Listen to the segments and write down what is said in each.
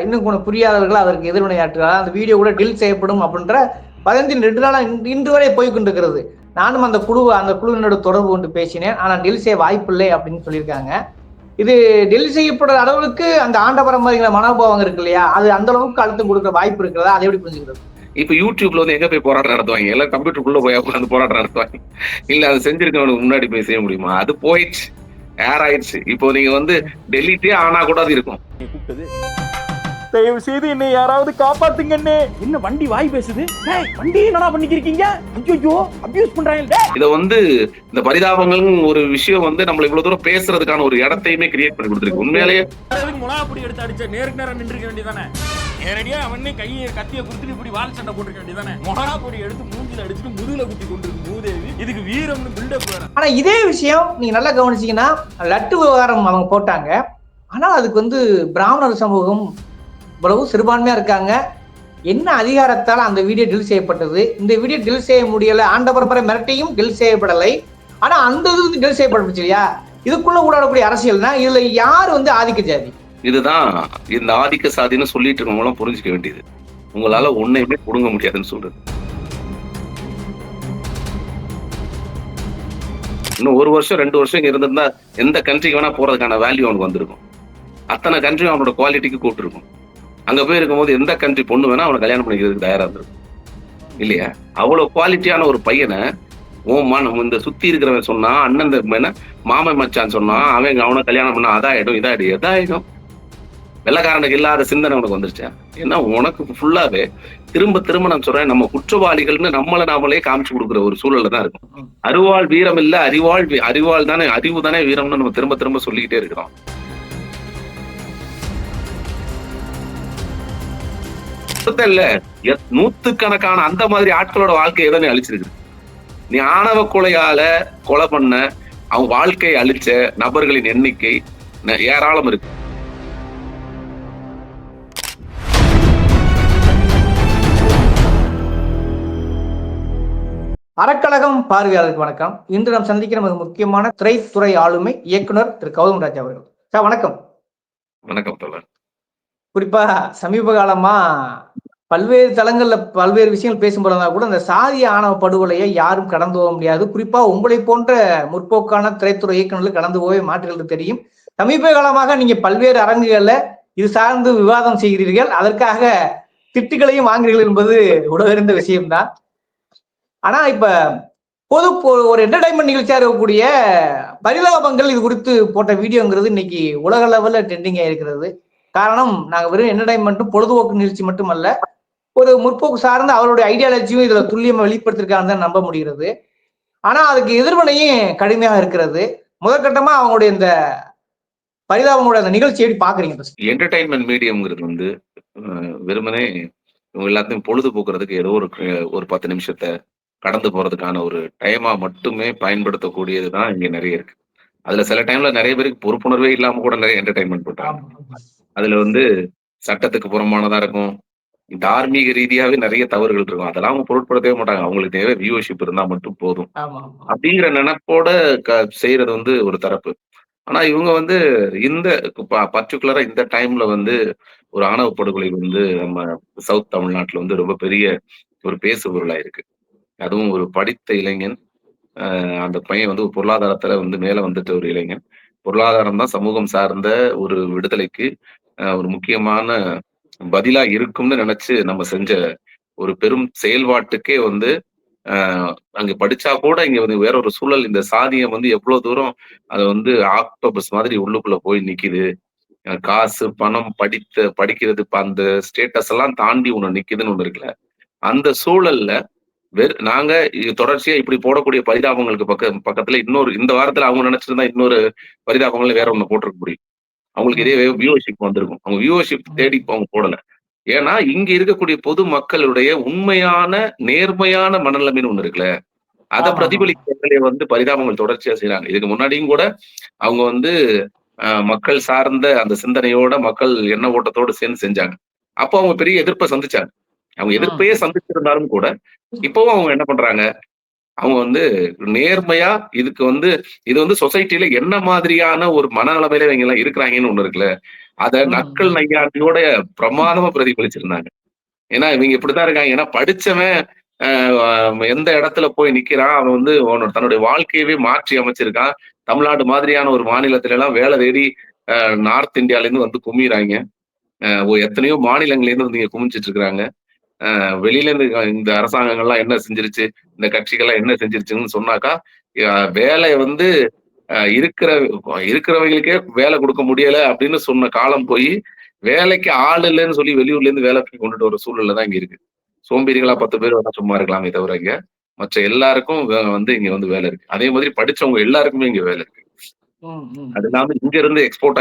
இன்னும் கூட புரியாதவர்கள் அதற்கு எதிர்வினையாற்றுகிறார் அந்த வீடியோ கூட டில் செய்யப்படும் அப்படின்ற வதந்தி ரெண்டு நாளா இன்று- வரை போய் கொண்டிருக்கிறது. நானும் அந்த குழு அந்த குழுவினோட தொடர்பு கொண்டு பேசினேன். ஆனால் டெல் செய்ய வாய்ப்பில்லை அப்படின்னு சொல்லியிருக்காங்க. இது டெல் செய்யப்படுற அளவுக்கு அந்த ஆண்ட பரம்பரைங்கிற மனோபாவம் இருக்கு இல்லையா? அது அந்த அளவுக்கு அழுத்தம் கொடுக்குற வாய்ப்பு இருக்கிறதா? அதை எப்படி புரிஞ்சுக்கிறது? இப்ப யூடியூப்ல வந்து எங்க போய் போராட்டம் நடத்துவாங்க? எல்லாம் கம்ப்யூட்டருக்குள்ள போய் உட்காந்து போராட்டம் நடத்துவாங்க. இல்ல அது செஞ்சிருக்கவனுக்கு முன்னாடி போய் செய்ய முடியுமா? அது போயிடுச்சு. ஏர் ஆயிடுச்சு இப்போ நீங்க வந்து டெல்லிட்டே ஆனா கூட அது இருக்கும். கூப்பிட்டது தயவு செய்து என்னை யாராவது காப்பாத்துங்க என்ன வண்டி வாய் பேசுது? வண்டி என்னடா பண்ணிக்கிருக்கீங்க? ஐயோ அபியூஸ் பண்றாங்க இத வந்து இந்த பரிதாபங்கள் ஒரு விஷயம் வந்து நம்மள இவ்வளவு தூரம் பேசுறதுக்கான ஒரு இடத்தையுமே கிரியேட் பண்ணி கொடுத்துருக்கு. உண்மையிலேயே அதுக்கு மிளகா பொடி எடுத்து அடிச்ச நேருக்கு நேரம் நின்றுக்க வேண்டியதானே நேரடியா அவனே கையை கத்திய குடுத்துட்டு இப்படி வால் சண்டை போட்டுருக்க வேண்டியதானே மிளகா பொடி எடுத்து மூஞ்சில அடிச்சுட்டு முதுகுல குத்தி கொண்டிருக்கு மூதேவி. இதுக்கு வீரம்னு பில்டப் வேற. ஆனா இதே விஷயம் நீங்க நல்லா கவனிச்சீங்கன்னா லட்டு விவகாரம் அவங்க போட்டாங்க. ஆனா அதுக்கு வந்து பிராமணர் சமூகம் இவ்வளவு சிறுபான்மையா இருக்காங்க. என்ன அதிகாரத்தால் அந்த வீடியோ டில் செய்யப்பட்டது? இந்த வீடியோ டில் செய்ய முடியல. ஆண்ட பரம்பரை மிரட்டியும் டில் செய்யப்படலை. ஆனா அந்த இது வந்து டில் செய்யப்பட்டுச்சு இல்லையா? இதுக்குள்ள ஊடாடக்கூடிய அரசியல்னா இதுல யார் வந்து ஆதிக்க ஜாதி? இதுதான் இந்த ஆதிக்க சாதின்னு சொல்லிட்டு இருக்கவங்களும் புரிஞ்சுக்க வேண்டியது. உங்களால ஒன்னையுமே கொடுங்க முடியாதுன்னு சொல்றது. இன்னும் ஒரு வருஷம் ரெண்டு வருஷம் இங்க இருந்திருந்தா எந்த கண்ட்ரிக்கு வேணா போறதுக்கான வேல்யூ அவனுக்கு வந்திருக்கும். அத்தனை கண்ட்ரியும் அவனோட குவாலிட்டிக்கு கூப்பிட்டுருக்கும் அங்க போய் இருக்கும்போது எந்த கண்ட்ரி பொண்ணு வேணா அவனை கல்யாணம் பண்ணிக்கிறதுக்கு தயாரா இருந்திருக்கும். இல்லையா? அவ்வளவு குவாலிட்டியான ஒரு பையனை ஓமா நம்ம இந்த சுத்தி இருக்கிறவன் சொன்னா அண்ணன் என்ன மாமன் மச்சான் சொன்னா அவன் அவனை கல்யாணம் பண்ணா அதாயிடும் இதாயிடும் எதாயிடும். வெள்ளக்காரனுக்கு இல்லாத சிந்தனை உனக்கு வந்துருச்சா? ஏன்னா உனக்கு ஃபுல்லாவே திரும்ப திரும்ப நான் சொல்றேன் நம்ம குற்றவாளிகள்னு நம்மளை நாமளே காமிச்சு கொடுக்குற ஒரு சூழல்ல தான் இருக்கும். அருவாள் வீரம் இல்ல அறிவாள் அறிவாள் தானே அறிவு தானே வீரம்னு நம்ம திரும்ப திரும்ப சொல்லிக்கிட்டே இருக்கிறோம். இல்ல. நூத்துக்கணக்கான அந்த மாதிரி ஆட்களோட வாழ்க்கையை தானே அழிச்சிருக்கு நீ ஆணவ கொலையால கொலை பண்ண அவன் வாழ்க்கையை அழிச்ச நபர்களின் எண்ணிக்கை ந- ஏராளம் இருக்கு. அறக்கழகம் பார்வையாளருக்கு வணக்கம். இன்று நாம் சந்திக்கிற மிக முக்கியமான திரைத்துறை ஆளுமை இயக்குனர் திரு கௌதம் ராஜ் அவர்கள். சார் வணக்கம். வணக்கம் குறிப்பா சமீப காலமா பல்வேறு தளங்களில் பல்வேறு விஷயங்கள் பேசும்போது கூட அந்த சாதிய ஆணவ படுகொலையை யாரும் கடந்து போக முடியாது. குறிப்பாக உங்களை போன்ற முற்போக்கான திரைத்துறை இயக்குநர்கள் கடந்து போகவே மாற்றுகிறது தெரியும். சமீப காலமாக நீங்கள் பல்வேறு அரங்குகளில் இது சார்ந்து விவாதம் செய்கிறீர்கள். அதற்காக திட்டுகளையும் வாங்குறீர்கள் என்பது உலகறிந்த விஷயம்தான். ஆனா இப்ப பொது ஒரு என்டர்டைன்மெண்ட் நிகழ்ச்சியா இருக்கக்கூடிய பரிதாபங்கள் இது குறித்து போட்ட வீடியோங்கிறது இன்னைக்கு உலக லெவலில் ட்ரெண்டிங் இருக்கிறது. காரணம் நாங்கள் வெறும் என்டர்டைன்மெண்ட்டும் பொழுதுபோக்கு நிகழ்ச்சி மட்டுமல்ல ஒரு முற்போக்கு சார்ந்த அவருடைய ஐடியாலஜியும் இதுல துல்லியமா வெளிப்படுத்திருக்காங்கன்னு தான் நம்ப முடிகிறது. ஆனா அதுக்கு எதிர்வினையும் கடுமையாக இருக்கிறது. முதற்கட்டமா அவங்களுடைய இந்த பரிதாபங்களோட அந்த நிகழ்ச்சி எப்படி பாக்குறீங்க? என்டர்டைன்மெண்ட் மீடியம்ங்கிறது வந்து வெறுமனே இவங்க எல்லாத்தையும் பொழுதுபோக்குறதுக்கு ஏதோ ஒரு ஒரு பத்து நிமிஷத்தை கடந்து போறதுக்கான ஒரு டைமா மட்டுமே பயன்படுத்தக்கூடியது தான் இங்க நிறைய இருக்கு. அதுல சில டைம்ல நிறைய பேருக்கு பொறுப்புணர்வே இல்லாம கூட நிறைய என்டர்டைன்மெண்ட் பண்றாங்க அதுல வந்து சட்டத்துக்கு புறம்பானதா இருக்கும். தார்மீக ரீதியாவே நிறைய தவறுகள் இருக்கும். அதெல்லாம் அவங்க பொருட்படுத்தவே மாட்டாங்க. அவங்களுக்கு தேவை வியூவர்ஷிப் இருந்தா மட்டும் போதும். அப்படிங்கிற நினைப்போட க செய்யறது வந்து ஒரு தரப்பு. ஆனா இவங்க வந்து இந்த பர்டிகுலரா இந்த டைம்ல வந்து ஒரு ஆணவ படுகொலை வந்து நம்ம சவுத் தமிழ்நாட்டுல வந்து ரொம்ப பெரிய ஒரு பேசு பொருளா இருக்கு. அதுவும் ஒரு படித்த இளைஞன் ஆஹ் அந்த பையன் வந்து பொருளாதாரத்துல வந்து மேல வந்துட்ட ஒரு இளைஞன். பொருளாதாரம் தான் சமூகம் சார்ந்த ஒரு விடுதலைக்கு ஒரு முக்கியமான பதிலா இருக்கும்னு நினைச்சு நம்ம செஞ்ச ஒரு பெரும் செயல்பாட்டுக்கே வந்து அங்க படிச்சா கூட இங்க வந்து வேற ஒரு சூழல் இந்த சாதியம் வந்து எவ்வளவு தூரம் அது வந்து ஆக்டோபஸ் மாதிரி உள்ளுக்குள்ள போய் நிக்குது. காசு பணம் படித்த படிக்கிறது அந்த ஸ்டேட்டஸ் எல்லாம் தாண்டி ஒண்ணு நிக்குதுன்னு ஒண்ணு இருக்குல்ல. அந்த சூழல்ல வெறு நாங்க இது தொடர்ச்சியா இப்படி போடக்கூடிய பரிதாபங்களுக்கு பக்க பக்கத்துல இன்னொரு இந்த வாரத்துல அவங்க நினைச்சிருந்தா இன்னொரு பரிதாபங்கள் வேற ஒண்ணு போட்டிருக்க முடியும். அவங்களுக்கு இதே வியூவர்ஷிப் வந்திருக்கும். அவங்க வியூவர்ஷிப் தேடி அவங்க போடல. ஏன்னா இங்க இருக்கக்கூடிய பொது மக்களுடைய உண்மையான நேர்மையான மனநிலைமைன்னு ஒண்ணு இருக்குல்ல. அதை. பிரதிபலிக்கிறதுல வந்து பரிதாபங்கள் தொடர்ச்சியா செய்றாங்க. இதுக்கு முன்னாடியும் கூட அவங்க வந்து மக்கள் சார்ந்த அந்த சிந்தனையோட மக்கள் எண்ண ஓட்டத்தோட சேர்ந்து செஞ்சாங்க. அப்போ அவங்க பெரிய எதிர்ப்பை சந்திச்சாங்க. அவங்க எதிர்ப்பையே சந்திச்சிருந்தாலும் கூட இப்பவும் அவங்க என்ன பண்றாங்க? அவங்க வந்து நேர்மையா இதுக்கு வந்து இது வந்து சொசைட்டில என்ன மாதிரியான ஒரு மனநிலைமையில இவங்க எல்லாம் இருக்கிறாங்கன்னு ஒண்ணு இருக்குல்ல அத. நக்கல் நையாண்டியோட பிரமாதமா பிரதிபலிச்சிருந்தாங்க. ஏன்னா இவங்க இப்படித்தான் இருக்காங்க. ஏன்னா படிச்சவன் எந்த இடத்துல போய் நிக்கிறான் அவன் வந்து அவனோட தன்னுடைய வாழ்க்கையவே மாற்றி அமைச்சிருக்கான். தமிழ்நாடு மாதிரியான ஒரு மாநிலத்துல எல்லாம் வேலை தேடி நார்த் இந்தியால இருந்து வந்து குமிறாங்க எத்தனையோ மாநிலங்கள்ல இருந்து வந்து இங்க குமிச்சிட்டு இருக்காங்க ஆஹ் வெளியில இருந்து இந்த அரசாங்கங்கள்லாம் என்ன செஞ்சிருச்சு இந்த கட்சிகள்லாம் என்ன செஞ்சிருச்சுன்னு சொன்னாக்கா வேலையை வந்து இருக்கிற இருக்கிறவங்களுக்கே வேலை கொடுக்க முடியல அப்படின்னு சொன்ன காலம் போய் வேலைக்கு ஆள் இல்லைன்னு சொல்லி வெளியூர்ல இருந்து வேலை கொண்டுட்டு வர சூழ்நிலை தான் இங்க இருக்கு. சோம்பேறிகளா பத்து பேர் வந்தா சும்மா இருக்கலாமே தவிர இங்க மற்ற எல்லாருக்கும் வந்து இங்க வந்து வேலை இருக்கு. அதே மாதிரி படிச்சவங்க எல்லாருக்குமே இங்க வேலை இருக்கு. அது இல்லாம இங்க இருந்து எக்ஸ்போர்ட்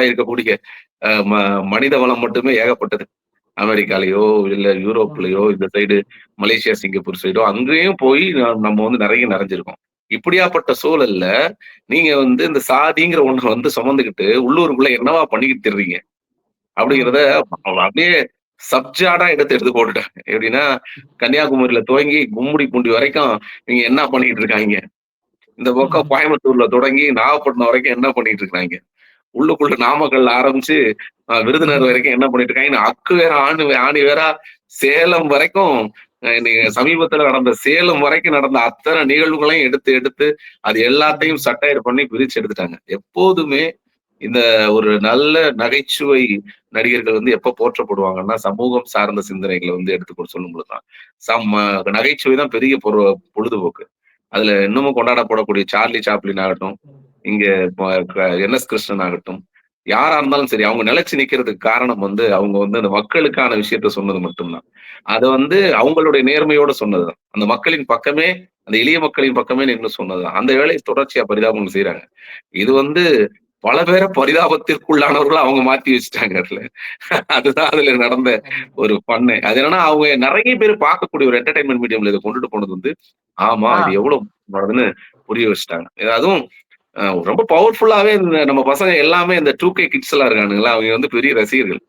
ம- மனித வளம் மட்டுமே ஏகப்பட்டது. அமெரிக்காலயோ இல்ல யூரோப்லயோ இந்த சைடு மலேசியா சிங்கப்பூர் சைடோ அங்கேயும் போய் நம்ம வந்து நிறைய நிறைஞ்சிருக்கோம். இப்படியாப்பட்ட சூழல்ல நீங்க வந்து இந்த சாதிங்கிற ஒண்ணு வந்து சுமந்துக்கிட்டு உள்ளூருக்குள்ள என்னவா பண்ணிக்கிட்டு திரிறீங்க அப்படிங்கிறத அப்படியே சப்ஜாடா எடுத்து எடுத்து போட்டுட்டாங்க. எப்படின்னா கன்னியாகுமரியில துவங்கி கும்முடி பூண்டி வரைக்கும் நீங்க என்ன பண்ணிட்டு இருக்காங்க? இந்த பக்கம் கோயம்புத்தூர்ல தொடங்கி நாகப்பட்டினம் வரைக்கும் என்ன பண்ணிட்டு இருக்காங்க உள்ளுக்குள்ள நாமக்கல் ஆரம்பிச்சு விருதுநகர் வரைக்கும் என்ன பண்ணிட்டு இருக்காங்க? அக்கு வேற ஆணி ஆணி வேற சேலம் வரைக்கும் இன்னைக்கு சமீபத்துல நடந்த சேலம் வரைக்கும் நடந்த அத்தனை நிகழ்வுகளையும் எடுத்து எடுத்து அது எல்லாத்தையும் சட்டையர் பண்ணி பிரிச்சு எடுத்துட்டாங்க. எப்போதுமே இந்த ஒரு நல்ல நகைச்சுவை நடிகர்கள் வந்து எப்ப போற்றப்படுவாங்கன்னா சமூகம் சார்ந்த சிந்தனைகளை வந்து எடுத்து சொல்லும் பொழுதுதான். சம் நகைச்சுவை தான் பெரிய பொருள் பொழுதுபோக்கு. அதுல இன்னமும் கொண்டாடப்படக்கூடிய சார்லி சாப்ளின் ஆகட்டும் இங்க என் எஸ் கிருஷ்ணன் ஆகட்டும் யாரா இருந்தாலும் சரி அவங்க நிலைச்சு நிக்கிறதுக்கு காரணம் வந்து அவங்க வந்து அந்த மக்களுக்கான விஷயத்த சொன்னது மட்டும்தான். அது வந்து அவங்களுடைய நேர்மையோட சொன்னதுதான். அந்த மக்களின் பக்கமே அந்த எளிய மக்களின் பக்கமே நின்று சொன்னதுதான். அந்த வேலையை தொடர்ச்சியா பரிதாபங்கள் செய்யறாங்க இது வந்து பல பேரை பரிதாபத்திற்குள்ளானவர்கள் அவங்க மாத்தி வச்சுட்டாங்க அதுல. அதுதான் அதுல நடந்த ஒரு பண்ணு. அது என்னன்னா அவங்க நிறைய பேர் பார்க்கக்கூடிய ஒரு என்டர்டைன்மெண்ட் மீடியம்ல இதை கொண்டுட்டு போனது வந்து ஆமா. இது எவ்வளவு புரிய வச்சுட்டாங்க. அதுவும் ரொம்ப பவர்ஃபுல்லாவே இந்த நம்ம பசங்க எல்லாமே இந்த டூ கே கிட்ஸ் எல்லாம் இருக்கானுங்களா? அவங்க வந்து பெரிய ரசிகர்கள்.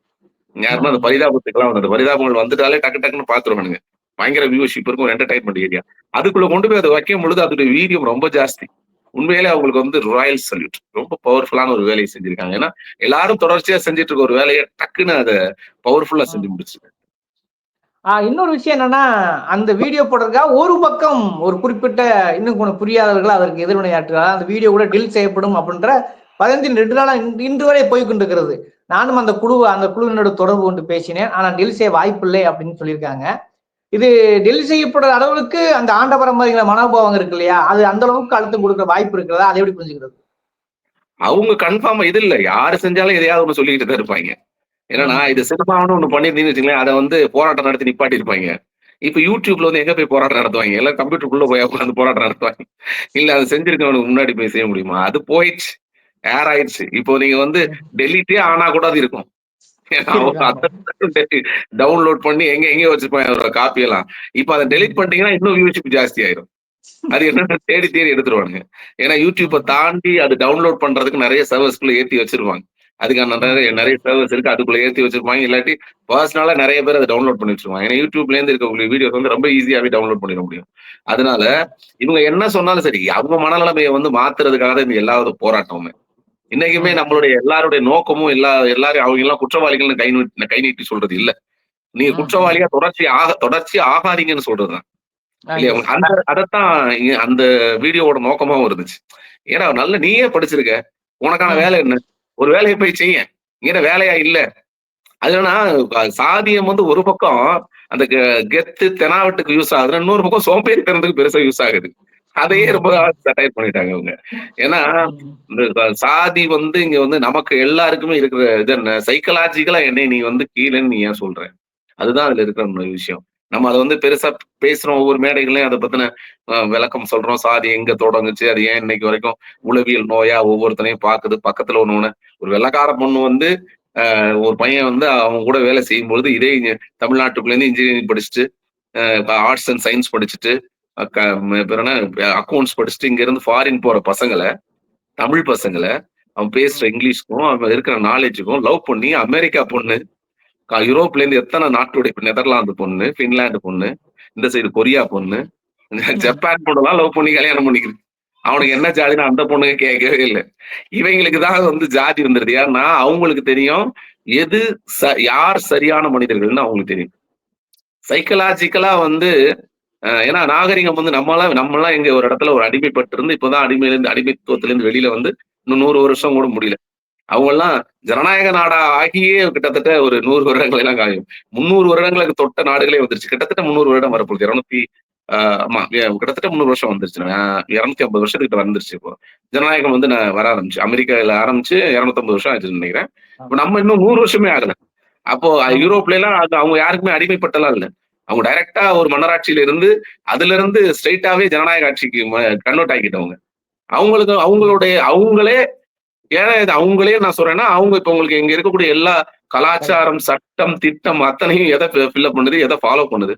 யாருமே அந்த பரிதாபத்துக்கெல்லாம் வந்து அந்த பரிதாபங்கள் வந்துட்டாலே டக்கு டக்குன்னு பாத்துருவானுங்க. பயங்கர வியூஷிப் இருக்கும் என்டர்டைன்மெண்ட் ஏரியா அதுக்குள்ள கொண்டு போய் அதை வைக்கும் பொழுது அதோட வீரியம் ரொம்ப ஜாஸ்தி. உண்மையிலே அவங்களுக்கு வந்து ராயல் சல்யூட் ரொம்ப பவர்ஃபுல்லான ஒரு வேலையை செஞ்சிருக்காங்க. ஏன்னா எல்லாரும் தொடர்ச்சியா செஞ்சுட்டு இருக்க ஒரு வேலையை டக்குன்னு அதை பவர்ஃபுல்லா செஞ்சு முடிச்சிருக்காங்க. இன்னொரு விஷயம் என்னன்னா அந்த வீடியோ போடுறதுக்காக ஒரு பக்கம் ஒரு குறிப்பிட்ட இன்னும் கொஞ்சம் புரியாதவர்கள் அதற்கு எதிர்வினையாற்றுகிறார் அந்த வீடியோ கூட டில் செய்யப்படும் அப்படின்ற வதந்தி ரெண்டு நாளா இன்று- வரை போய் கொண்டிருக்கிறது நானும் அந்த குழு அந்த குழுவினோட தொடர்பு கொண்டு பேசினேன். ஆனா டில் செய்ய வாய்ப்பில்லை அப்படின்னு சொல்லியிருக்காங்க. இது டெல் செய்யப்படுற அளவுக்கு அந்த ஆண்டவரம் மாதிரிங்கிற மனோபாவம் இருக்கு இல்லையா? அது அந்த அளவுக்கு அழுத்தம் கொடுக்குற வாய்ப்பு இருக்கிறதா? அதை எப்படி புரிஞ்சுக்கிறது? அவங்க கன்ஃபார்ம் இது இல்லை. யாரு செஞ்சாலும் எதையாவது ஒன்று சொல்லிக்கிட்டு தான் இருப்பாங்க. ஏன்னா இது சினிமான்னு ஒண்ணு பண்ணிருந்தீங்கன்னு வச்சுங்களேன் அதை வந்து போராட்டம் நடத்தி நிப்பாட்டி இருப்பாங்க இப்ப யூடியூப்ல வந்து எங்க போய் போராட்டம் நடத்துவாங்க? எல்லாம் கம்ப்யூட்டருக்குள்ள போய் உட்காந்து போராட்டம் நடத்துவாங்க. இல்ல அதை செஞ்சிருக்கவனுக்கு முன்னாடி போய் செய்ய முடியுமா? அது போயிடுச்சு. ஏர் ஆயிடுச்சு. இப்போ நீங்க வந்து டெலிட்டே ஆனா கூட அது இருக்கும். டவுன்லோட் பண்ணி எங்க எங்க வச்சிருப்பாங்க காப்பி எல்லாம். இப்ப அதை டெலிட் பண்ணிட்டீங்கன்னா இன்னும் வியூஷிப் ஜாஸ்தி ஆயிரும். அது என்ன தேடி தேடி எடுத்துருவானுங்க. ஏன்னா யூடியூப்பை தாண்டி அது டவுன்லோட் பண்றதுக்கு நிறைய சர்வர்ஸ்குள்ள ஏத்தி வச்சிருவாங்க. அதுக்கான நிறைய நிறைய சர்வர்ஸ் இருக்கு. அதுக்குள்ள ஏத்தி வச்சிருப்பாங்க. இல்லாட்டி பர்சனலா நிறைய பேர் அதை டவுன்லோட் பண்ணி வச்சிருவாங்க ஏன்னா யூடியூப்ல இருந்து இருக்கக்கூடிய வீடியோஸ் வந்து ரொம்ப ஈஸியாவே டவுன்லோட் பண்ணிட முடியும். அதனால இவங்க என்ன சொன்னாலும் சரி அவங்க மனநிலைமையை வந்து மாத்துறதுக்காக தான் இந்த எல்லா போராட்டமுமே. இன்னைக்குமே நம்மளுடைய எல்லாருடைய நோக்கமும் எல்லா எல்லாரும் அவங்க எல்லாம் குற்றவாளிகள்னு கை நீட்டி கை நீட்டி சொல்றது இல்ல. நீங்க. குற்றவாளியா தொடர்ச்சி ஆக தொடர்ச்சி ஆகாதீங்கன்னு சொல்றதுதான் இல்லையா? அந்த அதத்தான் அந்த வீடியோவோட நோக்கமாவும் இருந்துச்சு. ஏன்னா நல்ல நீயே படிச்சிருக்க. உனக்கான. வேலை என்ன? ஒரு வேலையை போய் செய்ய இங்க வேலையா? இல்ல. அதுனா சாதியம் வந்து ஒரு பக்கம் அந்த கெத்து தெனாவட்டுக்கு யூஸ் ஆகுது இன்னொரு பக்கம் சோம்பேறித்தனத்துக்கு பெருசா யூஸ் ஆகுது. அதையே ரொம்ப சட்டையர் பண்ணிட்டாங்க அவங்க. ஏன்னா இந்த சாதி வந்து இங்க வந்து நமக்கு எல்லாருக்குமே இருக்கிற இது என்ன? சைக்கலாஜிக்கலா என்னை நீ வந்து கீழேன்னு நீ ஏன் சொல்ற? அதுதான் அதுல இருக்கிற விஷயம். நம்ம அதை வந்து பெருசா பேசுறோம் ஒவ்வொரு மேடைகளையும் அதை பத்தின விளக்கம் சொல்றோம். சாதி எங்க தொடங்குச்சு அது ஏன் இன்னைக்கு வரைக்கும் உளவியல் நோயா ஒவ்வொருத்தனையும் பாக்குது. பக்கத்துல ஒண்ணு ஒண்ணு ஒரு வெள்ளக்கார பொண்ணு வந்து ஒரு பையன் வந்து அவங்க கூட வேலை செய்யும் பொழுது இதே இங்க தமிழ்நாட்டுக்குள்ள இருந்து இன்ஜினியரிங் படிச்சுட்டு ஆர்ட்ஸ் அண்ட் சயின்ஸ் படிச்சுட்டு அக்கௌண்ட்ஸ் படிச்சுட்டு இங்க இருந்து ஃபாரின் போற பசங்களை தமிழ் பசங்களை அவன் பேசுற இங்கிலீஷ்க்கும் அவன் இருக்கிற நாலேஜுக்கும் லவ் பண்ணி அமெரிக்கா பொண்ணு யூரோப்ல இருந்து எத்தனை நாட்டுடைய இப்ப நெதர்லாந்து பொண்ணு பின்லாந்து பொண்ணு இந்த சைடு கொரியா பொண்ணு ஜப்பான் பொண்ணுலாம் லவ் பண்ணி கல்யாணம் பண்ணிக்கிறது அவனுக்கு என்ன ஜாதின்னு அந்த பொண்ணுங்க கேட்கவே இல்லை. இவங்களுக்கு தான் வந்து ஜாதி வந்துருது ஏன்னா அவங்களுக்கு தெரியும் எது ச- யார் சரியான மனிதர்கள்னு அவங்களுக்கு தெரியும். சைக்கலாஜிக்கலா வந்து ஏன்னா நாகரிகம் வந்து நம்மளாம் நம்மளாம் இங்க ஒரு இடத்துல ஒரு அடிமைப்பட்டு இருந்து இப்பதான் அடிமையிலேருந்து அடிமைத்துவத்திலேருந்து வெளியில வந்து இன்னும் நூறு வருஷம் கூட முடியல. அவங்க எல்லாம் ஜனநாயக நாடா ஆகியே கிட்டத்தட்ட ஒரு நூறு வருடங்கள் எல்லாம் காயும். முந்நூறு வருடங்களுக்கு தொட்ட நாடுகளே வந்துருச்சு. கிட்டத்தட்ட முந்நூறு வருடம் வரப்போகுது. இருநூத்தி ஆஹ் ஆமா கிட்டத்தட்ட முந்நூறு வருஷம் வந்துருச்சு. இருநூத்தி ஐம்பது வருஷத்துக்கிட்ட வந்துருச்சு இப்போ. ஜனநாயகம் வந்து நான் வர ஆரம்பிச்சு. அமெரிக்கால ஆரம்பிச்சு இருநூத்தம்பது வருஷம் ஆச்சுன்னு நினைக்கிறேன். இப்போ நம்ம இன்னும் நூறு வருஷமே ஆகல. அப்போ யூரோப்ல எல்லாம் அது அவங்க யாருக்குமே அடிமைப்பட்டலாம் இல்ல. அவங்க டைரக்டா ஒரு மன்னராட்சியில இருந்து அதுல இருந்து ஸ்ட்ரைட்டாவே ஜனநாயக ஆட்சிக்கு கன்வெர்ட் ஆக்கிட்டவங்க அவங்களுக்கு அவங்களுடைய அவங்களே ஏன்னா இது அவங்களே நான் சொல்றேன்னா அவங்க இப்ப உங்களுக்கு இங்க இருக்கக்கூடிய எல்லா கலாச்சாரம் சட்டம் திட்டம் அத்தனையும் எதை ஃபில்அப் பண்ணுது எதை ஃபாலோ பண்ணுது?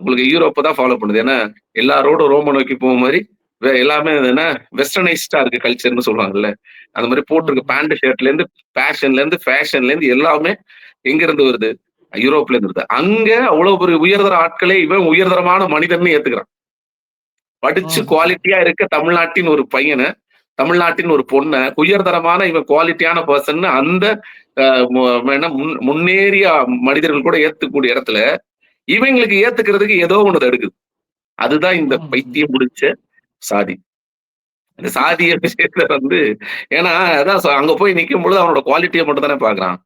உங்களுக்கு யூரோப்பை தான் ஃபாலோ பண்ணுது. ஏன்னா எல்லா ரோடும் ரோம நோக்கி போக மாதிரி எல்லாமே என்ன வெஸ்டர்னைஸ்டா இருக்கு கல்ச்சர்னு சொல்லுவாங்கல்ல. அந்த மாதிரி போட்டிருக்க. பேண்ட் ஷர்ட்ல இருந்து பேஷன்ல இருந்து ஃபேஷன்ல இருந்து எல்லாமே எங்க இருந்து வருது? யூரோப்ல இருந்து வருது. அங்க அவ்வளவு ஒரு உயர்தர ஆட்களே இவன் உயர்தரமான மனிதன்னு ஏத்துக்கிறான். படிச்சு. குவாலிட்டியா இருக்க தமிழ்நாட்டின் ஒரு பையனை தமிழ்நாட்டின் ஒரு பொண்ணை உயர்தரமான இவன் குவாலிட்டியான பர்சன் அந்த முன்னேறிய மனிதர்கள் கூட ஏத்துக்கூடிய இடத்துல இவங்களுக்கு ஏத்துக்கிறதுக்கு ஏதோ ஒண்ணு தடுக்குது அதுதான் இந்த. பைத்தியம் முடிச்ச சாதி. இந்த சாதிய விஷயத்துல வந்து ஏன்னா அதான் அங்க போய் நிக்கும் பொழுது அவனோட குவாலிட்டியை மட்டும் தானே பாக்குறான்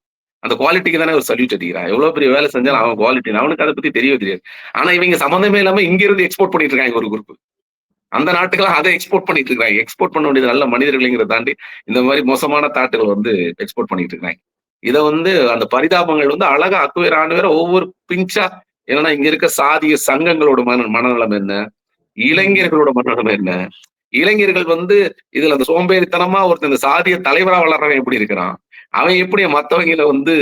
அந்த குவாலிட்டிக்கு தானே ஒரு சல்யூட் அடிக்கிறான். எவ்வளவு பெரிய வேலை செஞ்சாலும் அவன் குவாலிட்டி அவனுக்கு அதை பத்தி தெரியவே தெரியாது. ஆனா இவங்க சம்மந்தமே இல்லாம இங்க இருந்து எக்ஸ்போர்ட் பண்ணிட்டு இருக்காங்க ஒரு குரூப் அந்த நாட்டுக்கெல்லாம் அதை எக்ஸ்போர்ட் பண்ணிட்டு இருக்காங்க எக்ஸ்போர்ட் பண்ண வேண்டியது நல்ல மனிதர்களைங்கிறத தாண்டி இந்த மாதிரி மோசமான தாட்டுகள் வந்து எக்ஸ்போர்ட் பண்ணிட்டு இருக்காங்க இதை வந்து அந்த பரிதாபங்கள் வந்து அழகா அக்குவேர் ஆண்டு ஒவ்வொரு பிஞ்சா என்னன்னா இங்க இருக்க சாதிய சங்கங்களோட மன மனநலம் என்ன? இளைஞர்களோட மனநலம் என்ன? இளைஞர்கள் வந்து இதுல அந்த சோம்பேறித்தனமா ஒருத்தர் இந்த சாதிய தலைவரா வளர்றவன் எப்படி இருக்கிறான்? அவன் எப்படி மத்தவங்கள வந்து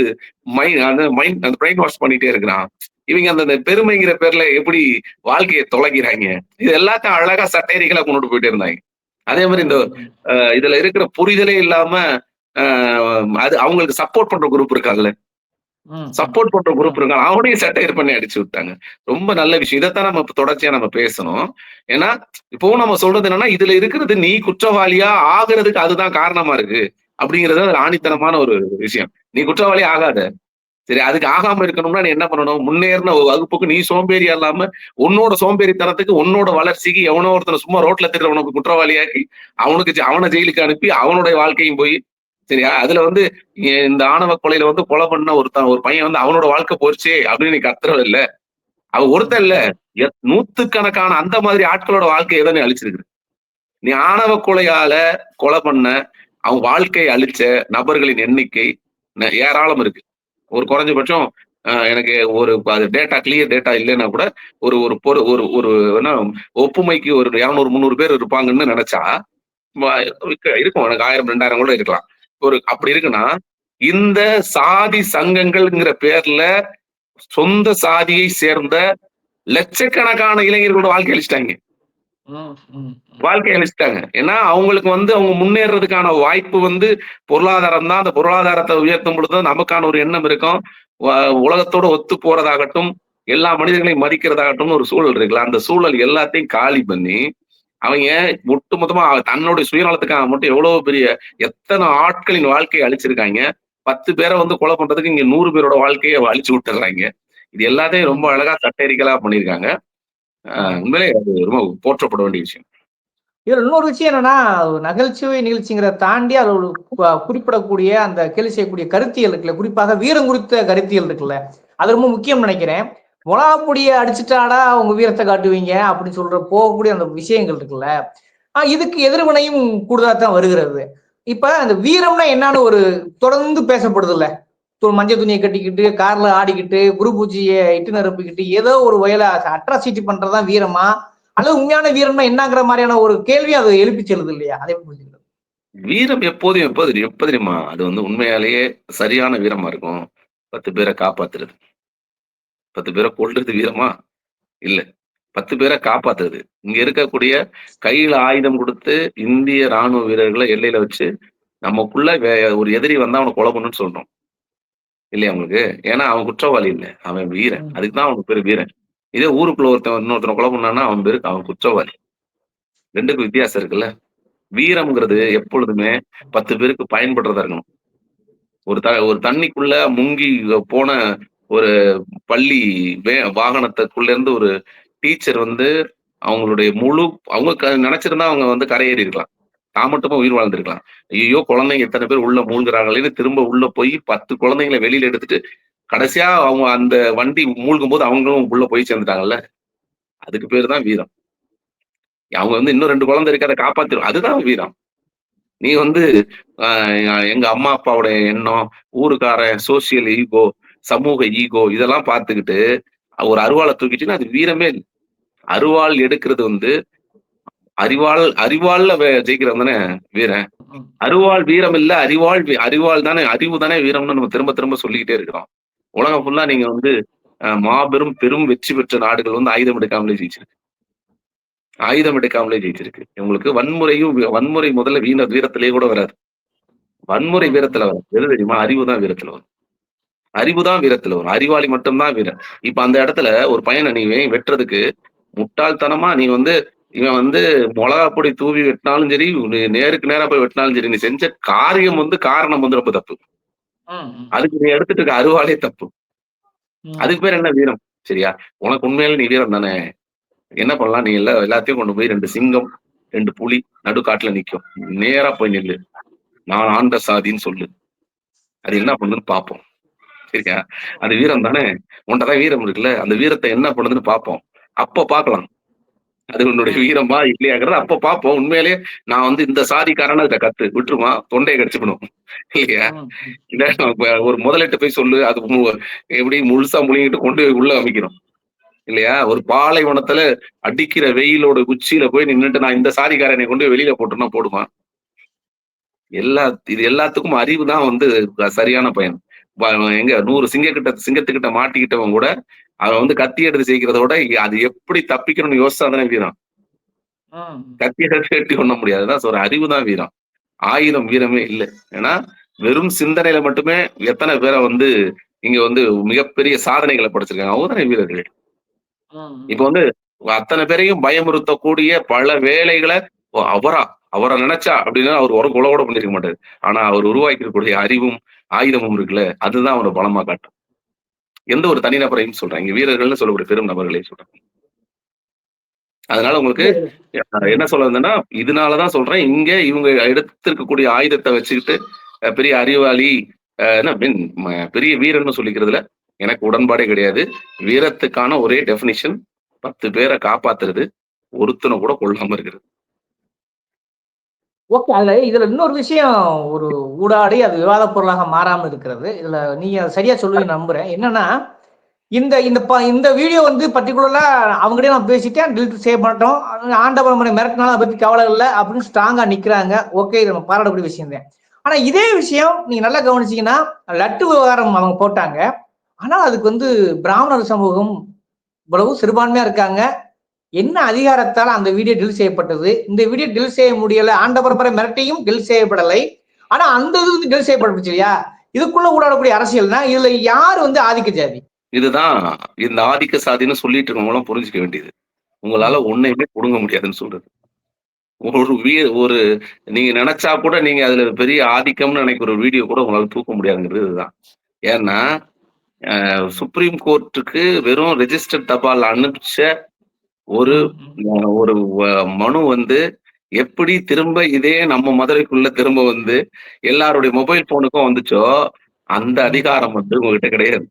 மைண்ட் அந்த மைண்ட் அந்த பிரெயின் வாஷ் பண்ணிட்டே இருக்கிறான்? இவங்க அந்த பெருமைங்கிற பேர்ல எப்படி வாழ்க்கையை தொலைக்கிறாங்க இது எல்லாத்தையும் அழகா சட்டேரிகளா கொண்டுட்டு போயிட்டே இருந்தாங்க. அதே மாதிரி இந்த இதுல இருக்கிற புரிதலே இல்லாம அது அவங்களுக்கு சப்போர்ட் பண்ற குரூப் இருக்காங்கல்ல. சப்போர்ட் பண்ற குரூப் இருக்காங்க. அவனையும் சட்டையர் பண்ணி அடிச்சு விட்டாங்க. ரொம்ப நல்ல விஷயம். இதைத்தான் நம்ம தொடர்ச்சியா நம்ம பேசணும். ஏன்னா இப்போ நம்ம சொல்றது என்னன்னா இதுல இருக்கிறது நீ குற்றவாளியா ஆகுறதுக்கு அதுதான் காரணமா இருக்கு. அப்படிங்கிறது அது ஆணித்தனமான ஒரு விஷயம். நீ குற்றவாளி ஆகாத. சரி அதுக்கு ஆகாம இருக்கணும்னா நீ என்ன பண்ணணும்? முன்னேறின வகுப்புக்கு நீ சோம்பேறி இல்லாம உன்னோட சோம்பேறித்தனத்துக்கு உன்னோட வளர்ச்சிக்கு எவனோ ஒருத்தனை சும்மா ரோட்ல திருவனுக்கு குற்றவாளியாக்கி அவனுக்கு அவனை ஜெயிலுக்கு அனுப்பி அவனுடைய வாழ்க்கையும் போய் சரியா அதுல வந்து இந்த ஆணவ கொலையில வந்து கொலை பண்ண ஒருத்தன் ஒரு பையன் வந்து அவனோட வாழ்க்கை போச்சு அப்படின்னு நீ கத்துறது இல்ல. அவன் ஒருத்தன் இல்ல. எத்- நூத்துக்கணக்கான அந்த மாதிரி ஆட்களோட வாழ்க்கையை தான் நீ அழிச்சிருக்கிற? நீ ஆணவ கொலையால கொலை பண்ண அவன் வாழ்க்கையை அழிச்ச நபர்களின் எண்ணிக்கை ஏராளம் இருக்கு. ஒரு குறைஞ்சபட்சம் எனக்கு ஒரு அது டேட்டா கிளியர் டேட்டா இல்லைன்னா கூட ஒரு ஒரு பொரு ஒரு ஒரு என்ன ஒப்புமைக்கு ஒரு இரநூறு முந்நூறு பேர் இருப்பாங்கன்னு நினைச்சா இருக்கும். எனக்கு ஆயிரம் ரெண்டாயிரம் கூட இருக்கலாம். ஒரு அப்படி இருக்குன்னா இந்த சாதி சங்கங்கள்ங்கிற பேர்ல சொந்த சாதியை சேர்ந்த லட்சக்கணக்கான இளைஞர்களோட வாழ்க்கை அழிச்சிட்டாங்க. வாழ்க்கையை அழிச்சிட்டாங்க. ஏன்னா அவங்களுக்கு வந்து அவங்க முன்னேறதுக்கான வாய்ப்பு வந்து பொருளாதாரம் தான். அந்த பொருளாதாரத்தை உயர்த்தும் பொழுது நமக்கான ஒரு எண்ணம் இருக்கும். உலகத்தோட ஒத்து போறதாகட்டும் எல்லா மனிதர்களையும் மதிக்கிறதாகட்டும் ஒரு சூழல் இருக்குல்ல. அந்த சூழல் எல்லாத்தையும் காலி பண்ணி அவங்க ஒட்டு மொத்தமா தன்னுடைய சுயநலத்துக்காக மட்டும் எவ்வளவு பெரிய எத்தனை ஆட்களின் வாழ்க்கையை அழிச்சிருக்காங்க. பத்து பேரை வந்து கொலை பண்றதுக்கு இங்க நூறு பேரோட வாழ்க்கையை அழிச்சு விட்டுறாங்க இது எல்லாத்தையும் ரொம்ப அழகா சட்டரிக்கலா பண்ணியிருக்காங்க. உண்மையிலே அது ரொம்ப போற்றப்பட வேண்டிய விஷயம். இதுல இன்னொரு விஷயம் என்னன்னா நகைச்சுவை நிகழ்ச்சிங்கிறத தாண்டி அது ஒரு குறிப்பிடக்கூடிய அந்த கேள்வி செய்யக்கூடிய கருத்தியல் இருக்குல்ல குறிப்பாக வீரம் குறித்த கருத்தியல் இருக்குல்ல அது ரொம்ப முக்கியம் நினைக்கிறேன். மொளாப்பொடியை அடிச்சுட்டாடா அவங்க வீரத்தை காட்டுவீங்க அப்படின்னு சொல்ற போகக்கூடிய அந்த விஷயங்கள் இருக்குல்ல ஆஹ் இதுக்கு எதிர்வினையும் கூடுதலாக தான் வருகிறது. இப்ப அந்த வீரம்னா என்னன்னு ஒரு தொடர்ந்து பேசப்படுது இல்ல மஞ்சள் துணியை கட்டிக்கிட்டு கார்ல ஆடிக்கிட்டு குரு பூஜையை இட்டு நிரப்பிக்கிட்டு ஏதோ ஒரு வயல அட்ராசிட்டி பண்றதுதான் வீரமா? அல்லது உண்மையான வீரம்னா என்னங்கிற மாதிரியான ஒரு கேள்வி அது எழுப்பி செல்லுது இல்லையா? அதை புரிஞ்சுக்கிறது? வீரம் எப்போதும் எப்போது எப்போ தெரியுமா? அது வந்து உண்மையாலேயே சரியான வீரமா இருக்கும். பத்து பேரை காப்பாத்துறது. பத்து பேரை கொள்றது வீரமா? இல்ல. பத்து பேரை காப்பாத்துறது. இங்க இருக்கக்கூடிய கையில ஆயுதம் கொடுத்து இந்திய ராணுவ வீரர்களை எல்லையில வச்சு நமக்குள்ள வே- ஒரு எதிரி வந்தா அவனை கொலை பண்ணுன்னு சொல்றோம். இல்லையா அவங்களுக்கு ஏன்னா அவன் குற்றவாளி இல்லை. அவன் வீரன். அதுக்கு தான் அவனுக்கு பேர் வீரன். இதே ஊருக்குள்ள ஒருத்தன் இன்னொருத்தனை கொலை பண்ணான்னா அவன் பேருக்கு அவன் குற்றவாளி. ரெண்டுக்கும் வித்தியாசம் இருக்குல்ல. வீரம்ங்கிறது எப்பொழுதுமே பத்து பேருக்கு பயன்படுறதா இருக்கணும். ஒரு த ஒரு தண்ணிக்குள்ள முங்கி போன ஒரு பள்ளி வே வாகனத்துக்குள்ள இருந்து ஒரு டீச்சர் வந்து அவங்களுடைய முழு அவங்க க- நினைச்சிருந்தா அவங்க வந்து கரையேறி நான் மட்டுமா உயிர் வாழ்ந்திருக்கலாம். ஐயோ குழந்தைங்க எத்தனை பேர் உள்ள மூழ்குறாங்களேன்னு திரும்ப உள்ள போய் பத்து குழந்தைங்களை வெளியில எடுத்துட்டு கடைசியா அவங்க அந்த வண்டி மூழ்கும் போது அவங்களும் உள்ள போய் சேர்ந்துட்டாங்கல்ல? அதுக்கு பேர் தான் வீரம். அவங்க வந்து இன்னும் ரெண்டு குழந்தை இருக்க அதை காப்பாத்திரும் அதுதான் வீரம். நீ வந்து ஆஹ், எங்க அம்மா அப்பாவோட எண்ணம் ஊருக்காரன் சோசியல் ஈகோ சமூக ஈகோ இதெல்லாம் பார்த்துக்கிட்டு ஒரு அருவாளை தூக்கிட்டுன்னா அது வீரமே அருவாள் எடுக்கிறது வந்து அறிவாள் அறிவாள்ல ஜெயிக்கிறவன் தானே வீரன். அறிவாள் அருவாள் வீரம் இல்ல அறிவாள் அறிவாள் தானே அறிவு தானே வீரம்னு நம்ம திரும்ப திரும்ப சொல்லிக்கிட்டே இருக்கிறோம். உலகம் ஃபுல்லா நீங்க வந்து மாபெரும் பெரும் வெற்றி பெற்ற நாடுகள் வந்து ஆயுதம் எடுக்காமலே ஜெயிச்சிருக்கு. ஆயுதம் எடுக்காமலே ஜெயிச்சிருக்கு. உங்களுக்கு வன்முறையும் வன்முறை முதல்ல வீண வீரத்திலேயே கூட வராது. வன்முறை வீரத்துல வராது. எது தெரியுமா? அறிவு தான் வீரத்துல வரும். அறிவு தான் வீரத்துல வரும். அறிவாளி மட்டும்தான் வீரன். இப்ப அந்த இடத்துல ஒரு பையனை நீ வெட்டுறதுக்கு முட்டாள்தனமா நீ வந்து இவன் வந்து மிளகா பொடி தூவி வெட்டினாலும் சரி நேருக்கு நேரா போய் வெட்டினாலும் சரி நீ செஞ்ச காரியம் வந்து காரணம் வந்து ரொம்ப தப்பு. அதுக்கு நீ எடுத்துட்டு இருக்க அருவாளே தப்பு. அதுக்கு பேர் என்ன வீரம்? சரியா? உனக்கு உண்மையில நீ வீரம் தானே? என்ன பண்ணலாம்? நீ எல்லா எல்லாத்தையும் கொண்டு போய் ரெண்டு சிங்கம் ரெண்டு புலி நடுக்காட்டுல நிக்கும். நேரா போய் நில்லு. நான் ஆண்ட சாதின்னு சொல்லு. அது என்ன பண்ணுதுன்னு பார்ப்போம் சரியா? அது வீரம் தானே? உன்கிட்டதான் வீரம் இருக்குல்ல? அந்த வீரத்தை என்ன பண்ணுதுன்னு பார்ப்போம் அப்ப பார்க்கலாம் அது உன்னுடைய வீரமா இல்லையாங்கிறது அப்ப பார்ப்போம் உண்மையிலேயே நான் வந்து இந்த சாதிக்காரன இதை கத்து விட்டுருமா தொண்டையை கடிச்சுக்கணும் இல்லையா? இல்ல ஒரு முதலிட்டு போய் சொல்லு அது எப்படி முழுசா முழுங்கிட்டு கொண்டு போய் உள்ள அமைக்கணும். இல்லையா? ஒரு பாலைவனத்துல அடிக்கிற வெயிலோட உச்சியில போய் நின்னுட்டு நான் இந்த சாதிக்காரனை கொண்டு வெளியில போட்டோம்னா போடுமா எல்லா இது எல்லாத்துக்கும் அறிவு தான் வந்து சரியான பயன். எங்க நூறு சிங்கக்கிட்ட சிங்கத்துக்கிட்ட மாட்டிக்கிட்டவன் கூட அவன் வந்து கத்தி எடுத்து ஜெயிக்கிறத விட அது எப்படி தப்பிக்கணும்னு யோசிச்சா தானே வீரம். கத்தி எடுத்து வெட்டி ஒண்ண முடியாது. சொல்ற அறிவு தான் வீரம். ஆயுதம் வீரமே இல்லை. ஏன்னா வெறும் சிந்தனையில மட்டுமே எத்தனை பேரை வந்து இங்க வந்து மிகப்பெரிய சாதனைகளை படைச்சிருக்காங்க. அவங்க தானே வீரர்கள். இப்ப வந்து அத்தனை பேரையும் பயமுறுத்தக்கூடிய பல வேலைகளை ஓ, அவரா? அவரை நினைச்சா அப்படின்னா அவர் ஒரு கொலை கூட பண்ணிருக்க மாட்டாரு. ஆனா அவர் உருவாக்கக்கூடிய அறிவும் ஆயுதமும் இருக்குல்ல அதுதான் அவரை பலமா காட்டும். எந்த ஒரு தனிநபரையும் சொல்றேன். இங்க வீரர்கள்னு சொல்லக்கூடிய பெரும் நபர்களே சொல்றேன். அதனால உங்களுக்கு என்ன சொல்ல வந்தேன்னா இதனாலதான் சொல்றேன். இங்க இவங்க எடுத்திருக்கக்கூடிய ஆயுதத்தை வச்சுக்கிட்டு பெரிய அறிவாளி என்ன மீன் பெரிய வீரன்னு சொல்லிக்கிறதுல எனக்கு உடன்பாடே கிடையாது. வீரத்துக்கான ஒரே டெஃபினிஷன் பத்து பேரை காப்பாத்துறது ஒருத்தனை கூட கொள்ளாம இருக்கிறது. ஓகே அதுல இதுல இன்னொரு விஷயம் ஒரு ஊடாடி அது விவாத பொருளாக மாறாம இருக்கிறது. இதுல நீங்க அதை சரியா சொல்லுவீங்க நம்புறேன். என்னன்னா இந்த இந்த ப- இந்த வீடியோ வந்து பர்டிகுலரா அவங்ககிட்ட நான் பேசிட்டேன். டிலிட் செய்ய மாட்டோம் ஆண்டவர் மனை மிரட்டினாலும் அதை பத்தி கவலை இல்லை அப்படின்னு ஸ்ட்ராங்கா நிக்கிறாங்க. ஓகே இது நம்ம பாராட்டக்கூடிய விஷயம் தான் ஆனா இதே விஷயம் நீங்க நல்லா கவனிச்சீங்கன்னா லட்டு விவகாரம் அவங்க போட்டாங்க. ஆனா அதுக்கு வந்து பிராமணர் சமூகம் இவ்வளவு சிறுபான்மையா இருக்காங்க. என்ன அதிகாரத்தால் அந்த வீடியோ டில் செய்யப்பட்டது? இந்த வீடியோ டில் செய்ய முடியல. ஆண்டபரம்பரை மிரட்டியும் டில் செய்யப்படலை. ஆனா அந்த இது வந்து டில் செய்யப்பட்டுச்சு இல்லையா? இதுக்குள்ள ஊடாடக்கூடிய அரசியல்னா இதுல யார் வந்து ஆதிக்க ஜாதி? இதுதான் இந்த ஆதிக்க சாதின்னு சொல்லிட்டு இருக்கவங்களும் புரிஞ்சுக்க வேண்டியது. உங்களால ஒன்னையுமே கொடுங்க முடியாதுன்னு சொல்றது. ஒரு வீ ஒரு நீங்க நினைச்சா கூட நீங்க அதுல பெரிய ஆதிக்கம்னு நினைக்கிற ஒரு வீடியோ கூட உங்களால தூக்க முடியாதுங்கிறது இதுதான். ஏன்னா சுப்ரீம் கோர்ட்டுக்கு வெறும் ரெஜிஸ்டர் தபால் அனுப்பிச்ச ஒரு ஒரு மனு வந்து எப்படி திரும்ப இதே நம்ம மதுரைக்குள்ள திரும்ப வந்து எல்லாருடைய மொபைல் போனுக்கும் வந்துச்சோ அந்த அதிகாரம் வந்து உங்ககிட்ட கிடையாது.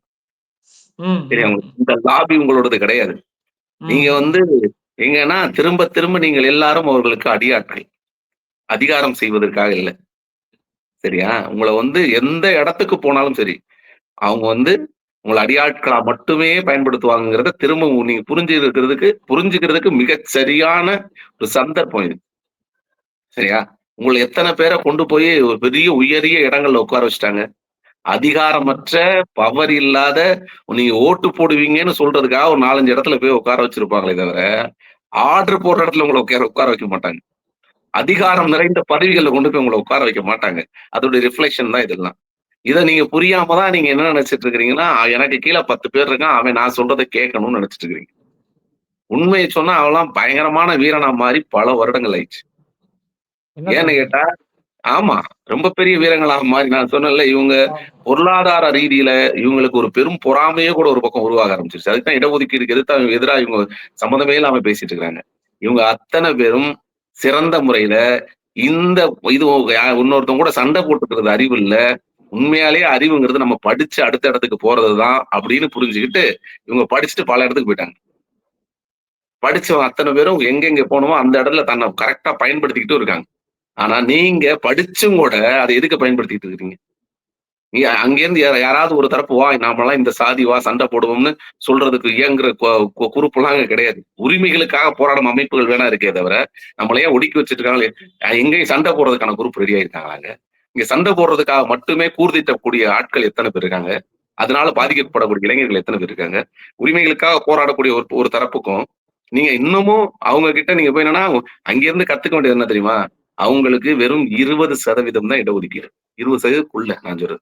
சரியா? இந்த லாபி உங்களோடது கிடையாது. நீங்க வந்து எங்கன்னா திரும்ப திரும்ப நீங்கள் எல்லாரும் அவர்களுக்கு அடியாட்கள். அதிகாரம் செய்வதற்காக இல்லை. சரியா? உங்களை வந்து எந்த இடத்துக்கு போனாலும் சரி அவங்க வந்து உங்களை அடியாட்களா மட்டுமே பயன்படுத்துவாங்கிறத திரும்பவும் நீங்க புரிஞ்சுக்கிறதுக்கு புரிஞ்சுக்கிறதுக்கு மிக சரியான ஒரு சந்தர்ப்பம் இது. சரியா? உங்களை எத்தனை பேரை கொண்டு போய் ஒரு பெரிய உயரிய இடங்கள்ல உட்கார வச்சுட்டாங்க? அதிகாரமற்ற பவர் இல்லாத நீங்க ஓட்டு போடுவீங்கன்னு சொல்றதுக்காக ஒரு நாலஞ்சு இடத்துல போய் உட்கார வச்சிருப்பாங்களே தவிர ஆர்டர் போடுற இடத்துல உங்களை உட்கார உட்கார வைக்க மாட்டாங்க. அதிகாரம் நிறைந்த பதவிகள்ல கொண்டு போய் உங்களை உட்கார வைக்க மாட்டாங்க. அதோட ரிஃப்ளெக்ஷன் தான் இதெல்லாம். இதை நீங்க புரியாம தான் நீங்க என்ன நினைச்சிட்டு இருக்கிறீங்கன்னா எனக்கு கீழே பத்து பேர் இருக்கான் அவன் நான் சொல்றதை கேட்கணும்னு நினைச்சிட்டு இருக்கிறீங்க. உண்மையை சொன்னா அவெல்லாம் பயங்கரமான வீரனா மாறி பல வருடங்கள் ஆயிடுச்சு. ஏன்னு? கேட்டா ஆமா ரொம்ப பெரிய வீரங்களா மாறி நான் சொன்னேன்ல இவங்க பொருளாதார ரீதியில இவங்களுக்கு ஒரு பெரும் பொறாமையே கூட ஒரு பக்கம் உருவாக ஆரம்பிச்சிருச்சு. அதுக்கு தான் இடஒதுக்கீடுக்கு எதிர்த்து எதிராக இவங்க சம்மந்தமே இல்லாம பேசிட்டு இருக்காங்க இவங்க அத்தனை பேரும் சிறந்த முறையில இந்த இது இன்னொருத்தவங்க கூட சண்டை போட்டுக்கிறது அறிவு இல்ல. உண்மையாலேயே அறிவுங்கிறது நம்ம படிச்சு அடுத்த இடத்துக்கு போறதுதான் அப்படின்னு புரிஞ்சுக்கிட்டு இவங்க படிச்சுட்டு பல இடத்துக்கு போயிட்டாங்க. படிச்சவங்க அத்தனை பேரும் எங்கெங்க போகணுமோ அந்த இடத்துல தன்னை கரெக்டா பயன்படுத்திக்கிட்டும் இருக்காங்க. ஆனா நீங்க படிச்சும் கூட அதை எதுக்கு பயன்படுத்திட்டு இருக்கீங்க நீங்க அங்கேருந்து யாராவது ஒரு தரப்பு வா நாமெல்லாம் இந்த சாதி வா சண்டை போடுவோம்னு சொல்றதுக்கு இயங்குற கு- கு- அங்க கிடையாது. உரிமைகளுக்காக போராடும் அமைப்புகள் வேணா இருக்கே தவிர நம்மளையே ஒடுக்கி வச்சிருக்காங்களே இருக்காங்களே? எங்கேயும் சண்டை போடுறதுக்கான குரூப் ரெடி ஆயிருக்காங்களாங்க இங்க சண்டை போடுறதுக்காக மட்டுமே கூர்திட்டக்கூடிய ஆட்கள் எத்தனை பேர் இருக்காங்க? அதனால பாதிக்கப்படக்கூடிய இளைஞர்கள் எத்தனை பேர் இருக்காங்க? உரிமைகளுக்காக போராடக்கூடிய ஒரு ஒரு தரப்புக்கும் நீங்க இன்னமும் அவங்க கிட்ட நீங்க போய் என்னன்னா அங்கிருந்து கத்துக்க வேண்டியது என்ன தெரியுமா? அவங்களுக்கு வெறும் இருபது சதவீதம் தான் இடஒதுக்கீடு. இருபது சதவீதத்துக்குள்ள நான் சொல்றது.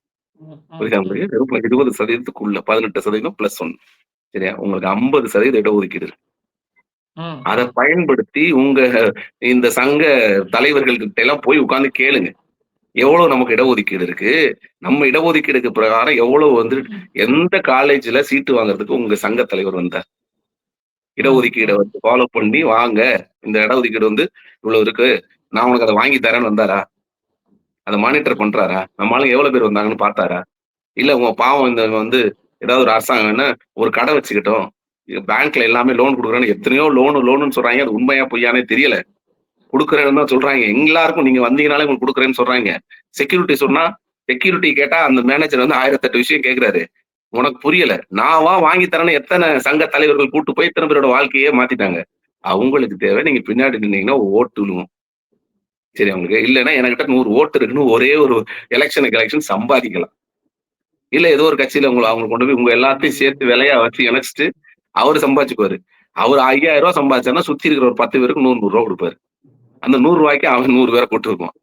புரியுதா உங்களுக்கு? வெறும் இருபது சதவீதத்துக்குள்ள பதினெட்டு சதவீதம் பிளஸ் ஒன் சரியா? உங்களுக்கு ஐம்பது சதவீத இடஒதுக்கீடு. அதை பயன்படுத்தி உங்க இந்த சங்க தலைவர்கள்கிட்ட எல்லாம் போய் உட்கார்ந்து கேளுங்க. எவ்வளவு நமக்கு இடஒதுக்கீடு இருக்கு? நம்ம இடஒதுக்கீடுக்கு பிரகாரம் எவ்வளவு வந்து எந்த காலேஜ்ல சீட்டு வாங்குறதுக்கு உங்க சங்க தலைவர் வந்தார்? இடஒதுக்கீடை வந்து ஃபாலோ பண்ணி வாங்க இந்த இடஒதுக்கீடு வந்து இவ்வளவு இருக்கு. நான் உனக்கு அதை வாங்கி தரேன்னு வந்தாரா? அதை மானிட்டர் பண்றாரா? நம்மளால எவ்வளவு பேர் வந்தாங்கன்னு பார்த்தாரா? இல்ல உங்க பாவம் இந்த வந்து ஏதாவது ஒரு அரசாங்கம் என்ன ஒரு கடை வச்சுக்கிட்டோம். பேங்க்ல எல்லாமே லோன் கொடுக்குறேன்னு எத்தனையோ லோனு லோனுன்னு சொல்றாங்க. அது உண்மையா பொய்யானே தெரியல. கொடுக்குறேன்னு தான் சொல்றாங்க. எல்லாருக்கும் நீங்க வந்தீங்கனாலே உங்களுக்கு கொடுக்குறேன்னு சொல்றாங்க. செக்யூரிட்டி சொன்னா செக்யூரிட்டி கேட்டா அந்த மேனேஜர் வந்து ஆயிரத்தெட்டு விஷயம் கேட்கிறாரு உனக்கு புரியல. நான் வா வாங்கி தரேன்னு எத்தனை சங்க தலைவர்கள் கூட்டு போய் இத்தனை பேரோட வாழ்க்கையே மாத்திட்டாங்க. அவங்களுக்கு தேவை நீங்க பின்னாடி நின்னீங்கன்னா ஓட்டு விழுவும். சரி அவங்களுக்கு இல்லைன்னா என்கிட்ட நூறு ஓட்டு இருக்குன்னு ஒரே ஒரு எலெக்ஷனுக்கு எலெக்ஷன் சம்பாதிக்கலாம். இல்ல ஏதோ ஒரு கட்சியில உங்களை அவங்க கொண்டு போய் உங்க எல்லாத்தையும் சேர்த்து விலையா வச்சு இணைச்சிட்டு அவரு சம்பாதிச்சுக்குவாரு. அவர் ஐயாயிரம் ரூபாய் சம்பாதிச்சாருன்னா சுத்தி இருக்கிற ஒரு பத்து பேருக்கு நூறு நூறு ரூபா கொடுப்பாரு. அந்த நூறு ரூபாய்க்கு அவன் நூறு பேரை போட்டுருப்பான்.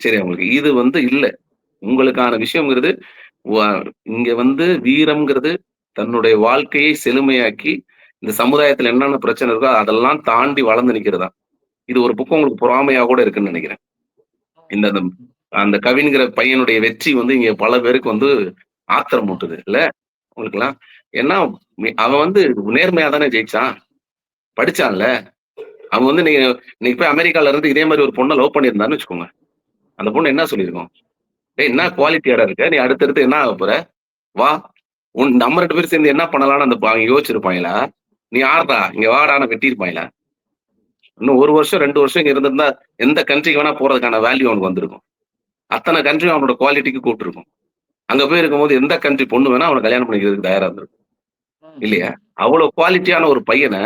சரி அவங்களுக்கு இது வந்து இல்ல. உங்களுக்கான விஷயம்ங்கிறது இங்க வந்து வீரம்ங்கிறது தன்னுடைய வாழ்க்கையை செழுமையாக்கி இந்த சமுதாயத்துல என்னென்ன பிரச்சனை இருக்கோ அதெல்லாம் தாண்டி வளர்ந்து நிக்கிறதா இது ஒரு பக்கம் உங்களுக்கு பொறாமையா கூட இருக்குன்னு நினைக்கிறேன். இந்த அந்த கவிங்கிற கவின்கிற பையனுடைய வெற்றி வந்து இங்க பல பேருக்கு வந்து ஆத்திரம் மூட்டுது. இல்ல? உங்களுக்குலாம் ஏன்னா அவன் வந்து நேர்மையா தானே ஜெயிச்சான்? படிச்சான்ல? அவன் வந்து நீங்க நீங்க போய் அமெரிக்கால இருந்து இதே மாதிரி ஒரு பொண்ணை லவ் பண்ணியிருந்தான்னு வச்சுக்கோங்க. அந்த பொண்ணு என்ன சொல்லியிருக்கோம்? டேய் என்ன குவாலிட்டியாடா இருக்க? நீ அடுத்தடுத்து என்ன ஆக போற? வா. உன் நம்ம ரெண்டு பேரும் சேர்ந்து என்ன பண்ணலாம்னு அந்த யோசிச்சிருப்பாங்களா நீ ஆடுறா. இங்க வாடான்னு வெட்டியிருப்பாங்களா இன்னும் ஒரு வருஷம் ரெண்டு வருஷம் இங்க இருந்திருந்தா எந்த கண்ட்ரிக்கு வேணா போறதுக்கான வேல்யூ அவனுக்கு வந்திருக்கும். அத்தனை கண்ட்ரி அவனோட குவாலிட்டிக்கு கூப்பிட்டுருக்கும் அங்க போய் இருக்கும்போது எந்த கண்ட்ரி பொண்ணு வேணா அவனை கல்யாணம் பண்ணிக்கிறதுக்கு தயாரா இருந்திருக்கும். இல்லையா? அவ்வளவு குவாலிட்டியான ஒரு பையனை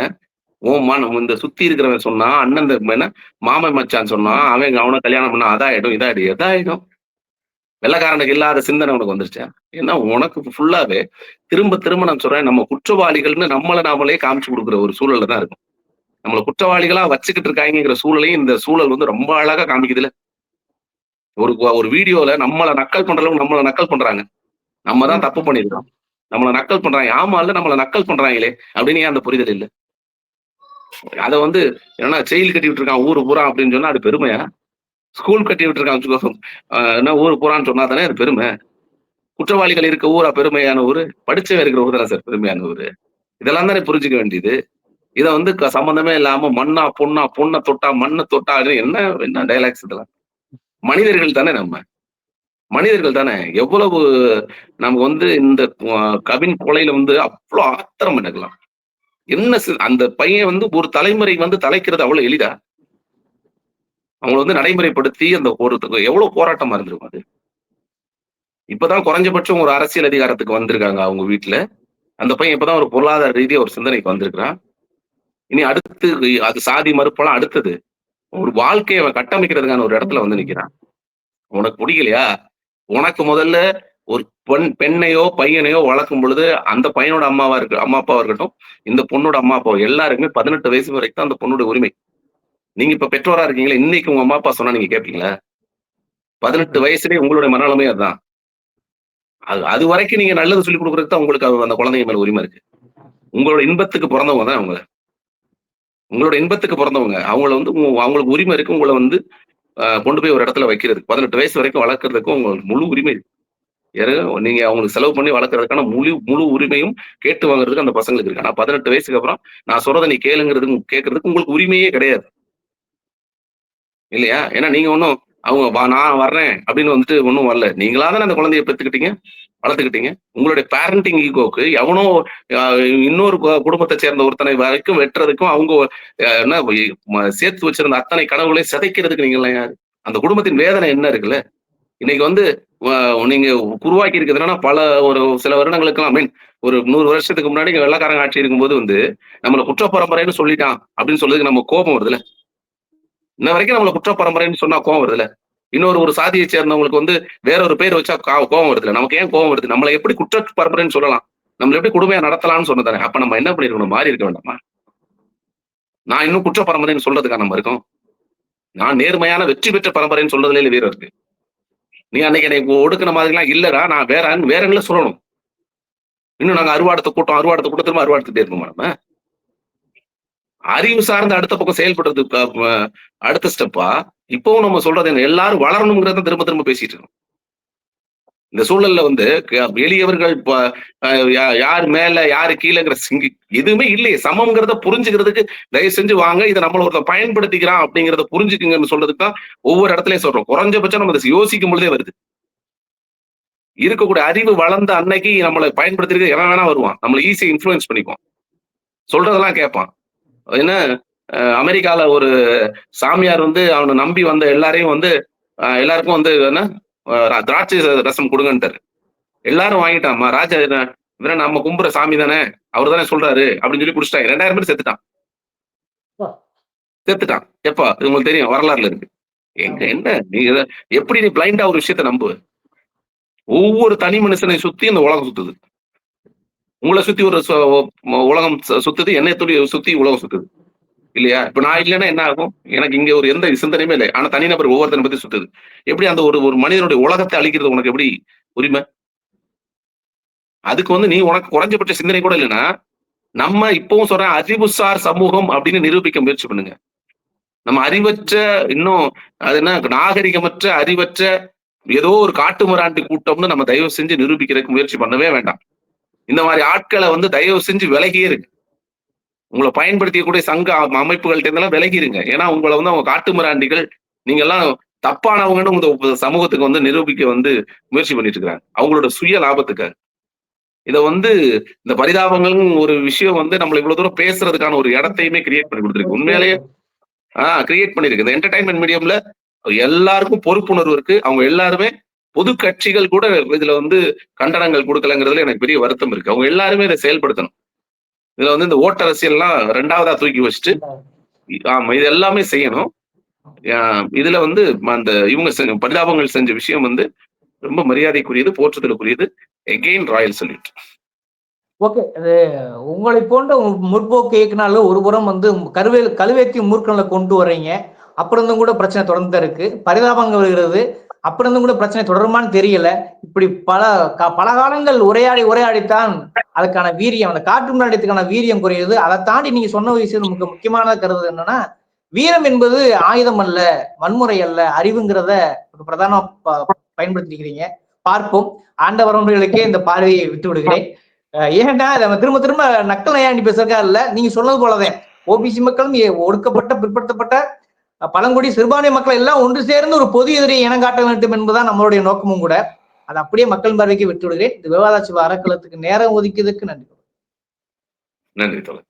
உன் நம்ம இந்த சுத்தி இருக்கிறவன் சொன்னா அண்ணன் என்ன மாமன் மச்சான் சொன்னா அவன் அவனை கல்யாணம் பண்ணா அதாயிடும் இதாயிடும் எதாயிடும். வெள்ளக்காரனுக்கு இல்லாத சிந்தனை உனக்கு வந்துருச்சா? ஏன்னா உனக்கு ஃபுல்லாவே திரும்ப திரும்ப நான் சொல்றேன் நம்ம குற்றவாளிகள்னு நம்மளை நாமளே காமிச்சு கொடுக்குற ஒரு சூழல்ல தான் இருக்கும். நம்மள குற்றவாளிகளா வச்சுக்கிட்டு இருக்காங்கிற சூழலையும் இந்த சூழல் வந்து ரொம்ப அழகா காமிக்குதுல ஒரு ஒரு வீடியோல நம்மள நக்கல் பண்றவங்க நம்மள நக்கல் பண்றாங்க. நம்ம தான் தப்பு பண்ணிருக்கோம் நம்மள நக்கல் பண்றாங்க. ஆமா இல்ல நம்மளை நக்கல் பண்றாங்களே அப்படின்னு ஏன் அந்த புரிதல் இல்ல? அத வந்து என்னன்னா செயல் கட்டி விட்டுருக்கான் ஊர் பூரா அப்படின்னு சொன்னா அது பெருமையா? ஸ்கூல் கட்டி விட்டுருக்கான் வச்சுக்கோ என்ன ஊர் பூரான்னு சொன்னா தானே அது பெருமை? குற்றவாளிகள் இருக்க ஊரா பெருமையான ஊர்? படிச்சவன் இருக்கிற ஊர் தானே சார் பெருமையான ஊரு? இதெல்லாம் தானே புரிஞ்சுக்க வேண்டியது. இதை வந்து க- சம்பந்தமே இல்லாம மண்ணா பொண்ணா பொண்ணை தொட்டா மண்ணை தொட்டா என்ன என்ன டைலாக்ஸ் இதெல்லாம்? மனிதர்கள் தானே நம்ம. மனிதர்கள் தானே. எவ்வளவு நமக்கு வந்து இந்த கவின் கொலையில வந்து அவ்வளவு ஆத்திரம் எடுக்கலாம் என்ன அந்த பையன் வந்து ஒரு தலைமுறை வந்து தலைக்கிறது அவ்வளவு எளிதா? அவங்கள வந்து நடைமுறைப்படுத்தி அந்த ஒரு எவ்வளவு போராட்டமா இருந்திருக்கும் அது? இப்பதான் குறைஞ்சபட்சம் ஒரு அரசியல் அதிகாரத்துக்கு வந்திருக்காங்க அவங்க வீட்டுல அந்த பையன் இப்பதான் ஒரு பொருளாதார ரீதியா ஒரு சிந்தனைக்கு வந்திருக்கிறான். இனி அடுத்து அது சாதி மறுப்பெல்லாம் அடுத்தது. ஒரு வாழ்க்கையை அவன் கட்டமைக்கிறதுக்கான ஒரு இடத்துல வந்து நிக்கிறான். உனக்கு பிடிக்கலையா? உனக்கு முதல்ல ஒரு பெண் பெண்ணையோ பையனையோ வளர்க்கும் பொழுது அந்த பையனோட அம்மாவா இருக்கு அம்மா அப்பாவா இருக்கட்டும் இந்த பொண்ணோட அம்மா அப்பாவோ எல்லாருக்குமே பதினெட்டு வயசு வரைக்கும் அந்த பொண்ணோட உரிமை. நீங்க இப்ப பெற்றோரா இருக்கீங்களா? இன்னைக்கு உங்க அம்மா அப்பா சொன்னா நீங்க கேட்பீங்களா பதினெட்டு வயசுலயே உங்களுடைய மனநலமே அதுதான். அது அது வரைக்கும் நீங்க நல்லது சொல்லி கொடுக்கறதுக்கு தான் உங்களுக்கு அந்த குழந்தைங்க மேல உரிமை இருக்கு. உங்களோட இன்பத்துக்கு பிறந்தவங்க தான் அவங்க உங்களோட இன்பத்துக்கு பிறந்தவங்க. அவங்கள வந்து அவங்களுக்கு உரிமை இருக்கு உங்களை வந்து கொண்டு போய் ஒரு இடத்துல வைக்கிறதுக்கு. பதினெட்டு வயசு வரைக்கும் வளர்க்கறதுக்கு உங்களுக்கு முழு உரிமை இருக்கு. நீங்க அவங்களுக்கு செலவு பண்ணி வளர்க்கறதுக்கான முழு முழு உரிமையும் கேட்டு வாங்குறதுக்கு அந்த பசங்களுக்கு இருக்கு. ஆனா பதினெட்டு வயசுக்கு அப்புறம் நான் சொல்றதை நீ கேளுங்கிறதுக்கு கேட்கறதுக்கு உங்களுக்கு உரிமையே கிடையாது. இல்லையா? ஏன்னா நீங்க ஒன்றும் அவங்க வா நான் வர்றேன் அப்படின்னு வந்துட்டு ஒன்றும் வரல. நீங்களா தானே அந்த குழந்தைய பெற்றுக்கிட்டீங்க வளர்த்துக்கிட்டீங்க. உங்களுடைய பேரண்டிங் ஈகோக்கு எவனோ இன்னொரு குடும்பத்தை சேர்ந்த ஒருத்தனை வரைக்கும் வெட்டுறதுக்கும் அவங்க என்ன சேர்த்து வச்சிருந்த அத்தனை கனவுகளையும் சிதைக்கிறதுக்கு நீங்களாம் யாரு? அந்த குடும்பத்தின் வேதனை என்ன இருக்குல்ல? இன்னைக்கு வந்து நீங்க உருவாக்கி இருக்கிறது என்னன்னா பல ஒரு சில வருடங்களுக்கு ஐ மீன் ஒரு நூறு வருஷத்துக்கு முன்னாடி இங்க வெள்ளக்காரங்க ஆட்சி இருக்கும்போது வந்து நம்மள குற்ற பரம்பரைன்னு சொல்லிட்டான் அப்படின்னு சொல்றதுக்கு நம்ம கோபம் வருதுல்ல? இன்ன வரைக்கும் நம்மள குற்ற பரம்பரைன்னு சொன்னா கோபம் வருதுல்ல? இன்னொரு ஒரு சாதியை சேர்ந்தவங்களுக்கு வந்து வேற ஒரு பேர் வச்சா கோபம் வருதுல்ல? நமக்கு ஏன் கோபம் வருது? நம்மளை எப்படி குற்ற பரம்பரைன்னு சொல்லலாம். நம்மள எப்படி கொடுமையா நடத்தலாம்னு சொன்னதானே அப்ப நம்ம என்ன பண்ணிருக்கணும்? மாறி இருக்க வேண்டாமா? நான் இன்னும் குற்ற பரம்பரைன்னு சொல்றதுக்கா நம்ம இருக்கோம். நான் நேர்மையான வெற்றி பெற்ற பரம்பரைன்னு சொல்றதுல வீரம் இருக்கு. நீ அன்னைக்கு எனக்கு ஒடுக்கின மாதிரிலாம் இல்லடா நான் வேற வேற சொல்லணும். இன்னும் நாங்க அறுவாடத்தை கூட்டம் அறுவாடத்தை கூட்டம் திரும்ப அறுவாடத்தை இருப்போம் நம்ம அறிவு சார்ந்த அடுத்த பக்கம் செயல்படுறது அடுத்த ஸ்டெப்பா இப்பவும் நம்ம சொல்றது எல்லாரும் வளரணுங்கிறத திரும்ப திரும்ப பேசிட்டு இருக்கோம் இந்த சூழல்ல வந்து க- எளியவர்கள் யா- யார் மேல யாரு கீழேங்கிற சிங்கி எதுவுமே இல்லையே. சமம்ங்கிறத புரிஞ்சுக்கிறதுக்கு தயவு செஞ்சு வாங்க. இதை நம்மள ஒருத்தன் பயன்படுத்திக்கிறான் அப்படிங்கறத புரிஞ்சுக்குங்கன்னு சொல்றதுக்கு தான் ஒவ்வொரு இடத்துலயும் சொல்றோம். குறைஞ்சபட்சம் நம்ம இதை யோசிக்கும் பொழுதே வருது. இருக்கக்கூடிய அறிவு வளர்ந்த அன்னைக்கு நம்மளை பயன்படுத்திருக்க எவன் வேணா வருவான். நம்மளை ஈஸியா இன்ஃபுளுன்ஸ் பண்ணிக்குவான். சொல்றதெல்லாம் கேட்பான். என்ன? அமெரிக்கால ஒரு சாமியார் வந்து அவனை நம்பி வந்த எல்லாரையும் வந்து எல்லாருக்கும் வந்து என்ன? திராட்சை ரசம் கொடுங்கன்ட்டாரு. எல்லாரும் வாங்கிட்டாமா ராஜா இவரை நம்ம கும்புற சாமி தானே அவர் தானே சொல்றாரு அப்படின்னு சொல்லி குடிச்சிட்டாங்க. ரெண்டாயிரம் பேர் செத்துட்டான். செத்துட்டான். எப்பா இது உங்களுக்கு தெரியும் வரலாறுல இருக்கு. எங்க என்ன? நீ எப்படி நீ பிளைண்டா ஒரு விஷயத்த நம்புவ? ஒவ்வொரு தனி மனுஷனை சுத்தி இந்த உலகம் சுத்துது. உங்களை சுத்தி ஒரு உலகம் சுத்துது என்னை துளி சுத்தி உலகம் சுத்துது. இல்லையா? இப்ப நான் இல்லைன்னா என்ன ஆகும்? எனக்கு இங்க ஒரு எந்த சிந்தனையுமே இல்லை. ஆனா தனிநபர் ஒவ்வொருத்தனை பத்தி சுத்துது. எப்படி அந்த ஒரு ஒரு மனிதனுடைய உலகத்தை அழிக்கிறது உனக்கு எப்படி உரிமை? அதுக்கு வந்து நீ உனக்கு குறைஞ்சபட்ச சிந்தனை கூட இல்லைன்னா நம்ம இப்பவும் சொல்றேன் அறிவுசார் சமூகம் அப்படின்னு நிரூபிக்க முயற்சி பண்ணுங்க. நம்ம அறிவற்ற இன்னும் அது என்ன? நாகரிகமற்ற அறிவற்ற ஏதோ ஒரு காட்டு மிராண்டி கூட்டம்னு நம்ம தயவு செஞ்சு நிரூபிக்கிறதுக்கு முயற்சி பண்ணவே வேண்டாம். இந்த மாதிரி ஆட்களை வந்து தயவு செஞ்சு விலகியே இருக்கு உங்களை பயன்படுத்தியக்கூடிய சங்க அமைப்புகள்கிட்ட இருந்தெல்லாம் விலகிருங்க. ஏன்னா உங்களை வந்து அவங்க காட்டு மிராண்டிகள் நீங்க எல்லாம் தப்பானவங்கன்னு உங்க சமூகத்துக்கு வந்து நிரூபிக்க வந்து முயற்சி பண்ணிட்டு இருக்கிறாங்க அவங்களோட சுய லாபத்துக்காக. இதை வந்து இந்த பரிதாபங்கள் ஒரு விஷயம் வந்து நம்மள இவ்வளவு தூரம் பேசுறதுக்கான ஒரு இடத்தையுமே கிரியேட் பண்ணி கொடுத்துருக்கு. உண்மையிலேயே ஆஹ் கிரியேட் பண்ணிருக்கு இந்த என்டர்டைன்மெண்ட் மீடியம்ல எல்லாருக்கும் பொறுப்புணர்வு இருக்கு. அவங்க எல்லாருமே பொது கட்சிகள் கூட இதுல வந்து கண்டனங்கள் கொடுக்கலங்கிறதுல எனக்கு பெரிய வருத்தம் இருக்கு. அவங்க எல்லாருமே இதை செயல்படுத்தணும். இதுல வந்து இந்த ஓட்டு அரசியல்லாம் ரெண்டாவதா தூக்கி வச்சுட்டு ஆமா இது எல்லாமே செய்யணும். ஆஹ் இதுல வந்து அந்த இவங்க செஞ்ச பரிதாபங்கள் செஞ்ச விஷயம் வந்து ரொம்ப மரியாதைக்குரியது போற்றுதலுக்குரியது. எகெயின் ராயல் சல்யூட் ஓகே உங்களை போன்ற முற்போக்கு இயக்குனாலும் ஒரு புறம் வந்து கருவேல் கழுவேத்தி மூர்க்கங்களை கொண்டு வரீங்க. அப்புறம் இருந்தும் கூட பிரச்சனை தொடர்ந்து தான் இருக்கு. பரிதாபங்கள் வருகிறது. அப்புறம் இருந்தும் கூட பிரச்சனை தொடருமான்னு தெரியல. இப்படி பல பல காலங்கள் உரையாடி உரையாடித்தான் அதுக்கான வீரியம் அந்த காற்று முன்னாடியத்துக்கான வீரியம் குறையுது. அதை தாண்டி நீங்க சொன்ன விஷயம் நமக்கு முக்கியமான கருது என்னன்னா வீரம் என்பது ஆயுதம் அல்ல வன்முறை அல்ல அறிவுங்கிறத ஒரு பிரதான ப- பயன்படுத்திக்கிறீங்க. பார்ப்போம். ஆண்டவரம்பர்களுக்கே இந்த பார்வையை விட்டு விடுகிறேன் ஏன்னா ஏன்டா திரும்ப திரும்ப நக்கல் நையாண்டி பேசுறதுக்கா இல்ல நீங்க சொன்னது போலதான் ஓபிசி மக்களும் ஒடுக்கப்பட்ட பிற்படுத்தப்பட்ட பழங்குடி சிறுபான்மை மக்கள் எல்லாம் ஒன்று சேர்ந்து ஒரு பொது எதிரியை இனங்காட்ட வேண்டும் என்பதுதான் நம்மளுடைய நோக்கமும் கூட. அதை அப்படியே மக்கள் பார்வைக்கு விட்டு விடுகிறேன் இந்த விவாதாச்சி அறக்கலத்துக்கு நேரம் ஒதுக்கியதுக்கு நன்றி நன்றி தோழர்.